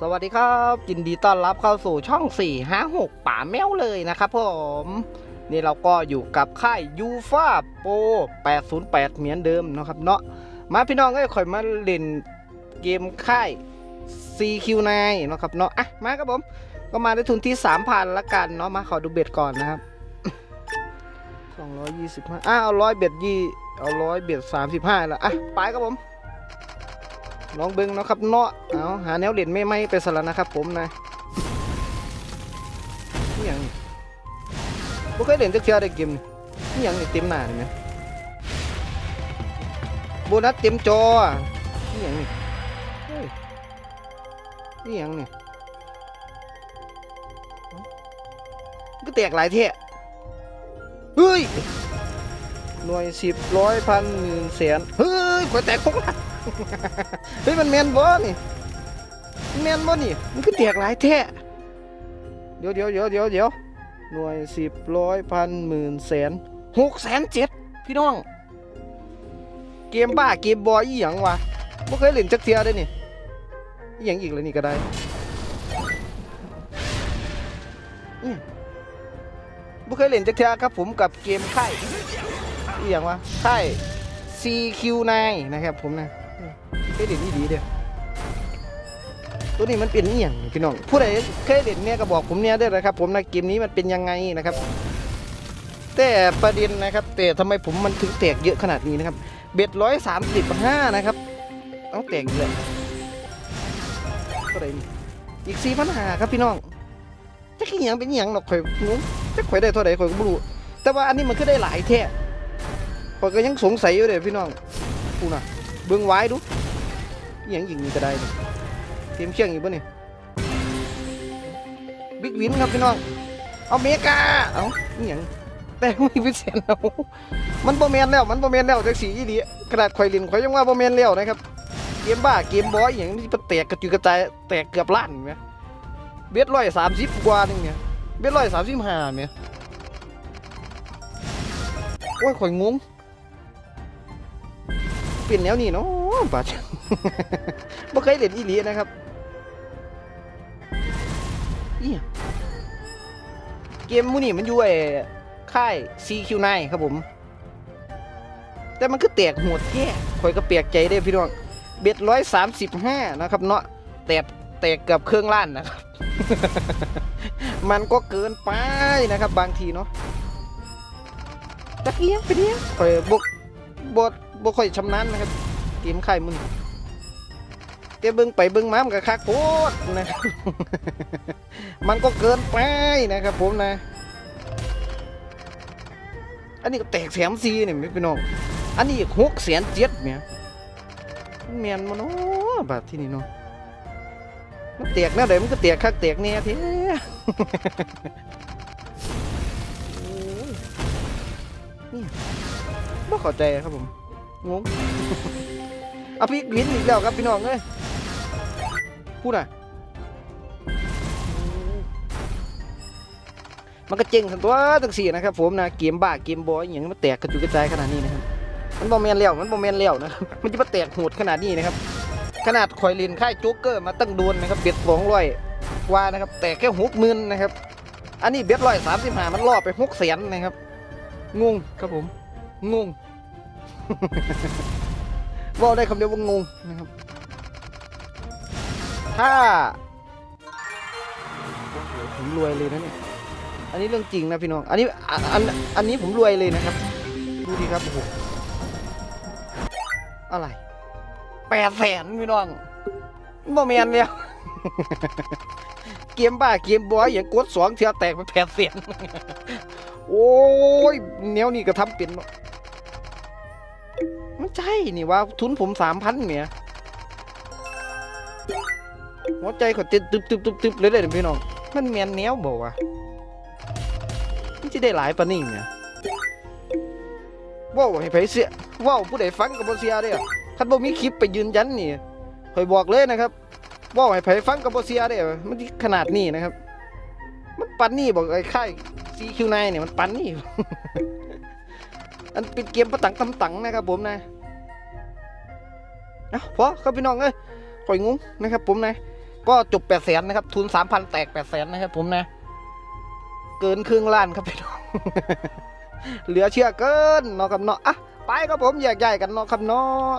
สวัสดีครับยินดีต้อนรับเข้าสู่ช่อง 4 5 6 ป่าแมวเลยนะครับผม นี่เราก็อยู่กับค่ายยูฟาโป808 เหมือนเดิมนะครับเนาะมาพี่น้องก็ค่อยมาเล่นเกมค่าย CQ9 นะครับเนาะอะมาครับผม ก็มาได้ทุนที่ 3,000ละกันเนาะมาขอดูเบ็ดก่อนนะครับ225อ้าวเอาร้อยเบ็ดยี่เอาร้อยเบ็ด35แล้วอะไปครับผม ลองเบิ้งเนาะครับเนาะเอาหาแนวเด่นไม่ไม่ไปสละนะครับ ผมนะนี่หยังนี่บ่เคยเล่นจักเทื่อได้เกมนี่นี่หยังนี่เต็มหน้านี่แหมโบนัสเต็มจอนี่หยังนี่เฮ้ยนี่หยังนี่เอ้ามันก็แตกหลายเท่เฮ้ยหน่วยสิบร้อยพันหมื่นแสนเฮ้ยข่อยแตกหกล้น เฮ้ยมันแมนบ่นี่แมนบ่นี่ มันคือแตกหลายแท้เดี๋ยวเดี๋ยวเดี๋ยวเดี๋ยวเดี๋ยวหน่วยสิบร้อยพันหมื่นแสนหกแสนเจ็ดพี่น้อง เกมบ้าเกมบอยอีหยังวะบ่เคยเล่นจักเทียได้นี่อีหยังอีกเลยนี่ก็ได้อิหยังบ่เคยเล่นจักเทียครับผมกับเกมค่ยอีหยังวะค่ CQ9 นะครับผมนะ เคยเล่นนี่ดีเด้อตัวนี้มันเป็นเนียงพี่น้องผู้ใดเคยเล่นเนี่ยก็บอกผมเนี่ยได้เลยครับ ผมนะเกมนี้มันเป็นยังไงนะครับ แต่ประเด็นนะครับ แต่ทำไมผมมันถึงแตกเยอะขนาดนี้นะครับเบ็ดร้อยสามสิบห้านะครับ ต้องแตกเลยเท่าไหร่นี่อีกสี่พันหาครับพี่น้องจะขี้หยังเป็นหยังหรอกข่อยงงจะข่อยได้เท่าไหร่ข่อยก็ไม่รู้แต่ว่าอันนี้มันก็ได้หลายแท้ข่อยก็ยังสงสัยอยู่เลยพี่น้องกูน่ะเบิ่งไว้ดู อหย่างยิงนี่ก็ได้นี่เตรียมเชียงอยู่ป่ะนี่บิ๊กวินครับพี่น้อง เอาเมกาเอาอหย่างแต่ไม่พิเศษเอามันโบแมนแล้ว มันโบแมนแล้วจากสีอีดีขนาดข่อยลินข่อยยังว่าโบแมนแล้วนะครับ เกมบ้าเกมบอยอหย่างที่มันแตกกระจุยกระจายแตกเกือบล้านเนไหมเบ็ดร้อยสามสิบกว่านึงเนี่ยเบ็ดร้อยสามสิบห้าเนี่ยโอ้ยข่อยงง เปลี่ยนแนวนี้เนาะบาด บ่เคยเล่นอีหลีนะครับอีเกมมูนี่มันอยู่ไอ้ค่าย CQ9 ครับผม แต่มันคือแตกโหดแค่ข่อยก็เปียกใจได้พี่น้อง เบ็ดร้อยสามสิบห้านะครับ เนาะแตกแตกเกับเครื่องล้านนะครับ มันก็เกินไปนะครับ บางทีเนาะตะเกียงเป็นเนี้ยข่อยบกบดบ่ค่อยชำนาญนะครับ เกมไข่มึง แต่เบิ่งไปเบิ่งมามันก็คักโพดนะครับมันก็เกินไปนะครับผมนะ อันนี้ก็แตกแสมซีเนี่ยพี่น้อง อันนี้หกแสนเจ็ดเนี่ยมันแมนมาเนาะบาทที่นี่เนาะมันแตกแนวใดมันก็แตกคักแตกแน่เท่โอ้นี่บ่เข้าใจครับผม งงเอาพี่วินอีกแล้วครับพี่น้องเอ้ยูดน่ะมันก็เจ๋งทั้งตัวทั้งสี่นะครับผมนะเกมบ้าเกมบอยอย่างนี้มันแตกกระจุยกระจายขนาดนี้นะครับมันบอมแมนเลี้ยวมันบอมแมนเลี้ยวนะครับมันจะมาแตกโหดขนาดนี้นะครับ ขนาดคอยลินค่ายโจ๊กเกอร์มาตั้งโดนนะครับเบ็ดสองร้อยว่านะครับแตกแค่หกหมื่นนะครับ อันนี้เบ็ดร้อยสามสิบห้ามันล่อไปหกแสนนะครับงงครับผมงงว่าได้คำเดียวว่างงนะครับ ถ้าผมรวยเลยนะเนี่ย อันนี้เรื่องจริงนะพี่น้อง อันนี้อันอันนี้ผมรวยเลยนะครับ ดูดิครับโอ้โหอะไรแปดแสนพี่น้องบ่แมนแล้วเกมบ้าเกมบอยอย่างกดสองเทียแตกไปแปดแสนโอ้ยแนวนี้ก็ทำเป็นเนอะมันใช่นี่ว่าทุนผมสามพันเนี่ย หัวใจเขาต้นตึบตึบตึบตึบเลยเลยพี่น้อง มันแมนแนวบอกว่ามันจะได้หลายปานนี่เนี่ยว้าวให้ไผเสียว้าวผู้ใดฟังกับบ่เสียเด้อคันบ่มีคลิปไปยืนยันนี่คอยบอกเลยนะครับว้าวให้ไผฟังกับบ่เสียเด้อมันขนาดนี้นะครับ มันปันนี่บอกไอ้ค่าย CQ9 เนี่ยมันปันนี่อันเป็นเกมประตังตำตังนะครับผมนะเอ้าพอครับพี่น้องเอ้ยข่อยงงนะครับผมนะ ก็จบแปดแสนนะครับ ทุนสามพันแตกแปดแสนนะครับผมนะ เกินครึ่งล้านครับพี่น้อง เหลือเชื่อเกินเนาะครับเนาะอะไปครับผมแยกย้ายกันเนาะครับเนาะ